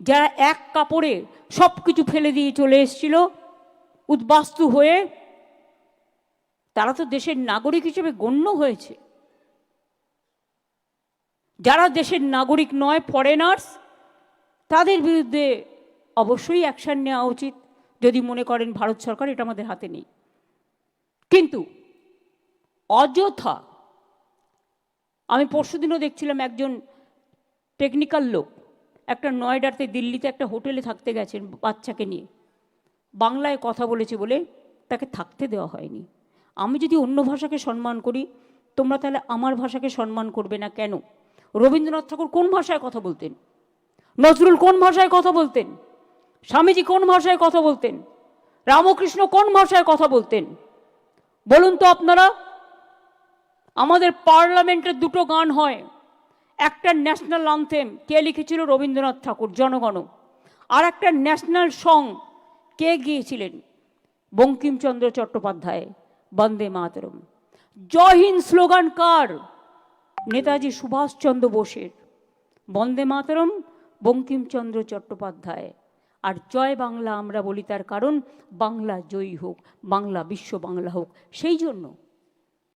যারা এক কাপড়ে সব কিছু ফেলে দিয়ে চলে এসেছিল, উদ্বাস্তু হয়ে তারা তো দেশের নাগরিক হিসেবে গণ্য হয়েছে। যারা দেশের নাগরিক নয় ফরেনার্স তাদের বিরুদ্ধে অবশ্যই অ্যাকশন নেওয়া উচিত। যদি মনে করেন ভারত সরকার, এটা আমাদের হাতে নেই। কিন্তু অযথা আমি পরশুদিনও দেখছিলাম একজন টেকনিক্যাল লোক একটা নয়ডাতে দিল্লিতে একটা হোটেলে থাকতে গেছেন বাচ্চাকে নিয়ে। বাংলায় কথা বলেছে বলে তাকে থাকতে দেওয়া হয়নি। আমি যদি অন্য ভাষাকে সম্মান করি, তোমরা তাহলে আমার ভাষাকে সম্মান করবে না কেন? রবীন্দ্রনাথ ঠাকুর কোন ভাষায় কথা বলতেন? নজরুল কোন ভাষায় কথা বলতেন? স্বামীজি কোন ভাষায় কথা বলতেন? রামকৃষ্ণ কোন ভাষায় কথা বলতেন? বলুন তো আপনারা, আমাদের পার্লামেন্টের দুটো গান হয়। একটা ন্যাশনাল আনথেম কে লিখেছিল রবীন্দ্রনাথ ঠাকুর, জনগণ। আর একটা ন্যাশনাল সং কে গিয়েছিলেন? বঙ্কিমচন্দ্র চট্টোপাধ্যায়, বন্দে মাতরম। জয় স্লোগান কার? নেতাজি সুভাষচন্দ্র বোসের। বন্দে মাতরম, বঙ্কিমচন্দ্র চট্টোপাধ্যায়। আর জয় বাংলা আমরা বলি তার কারণ, বাংলা জয়ী হোক, বাংলা বিশ্ব বাংলা হোক। সেই জন্য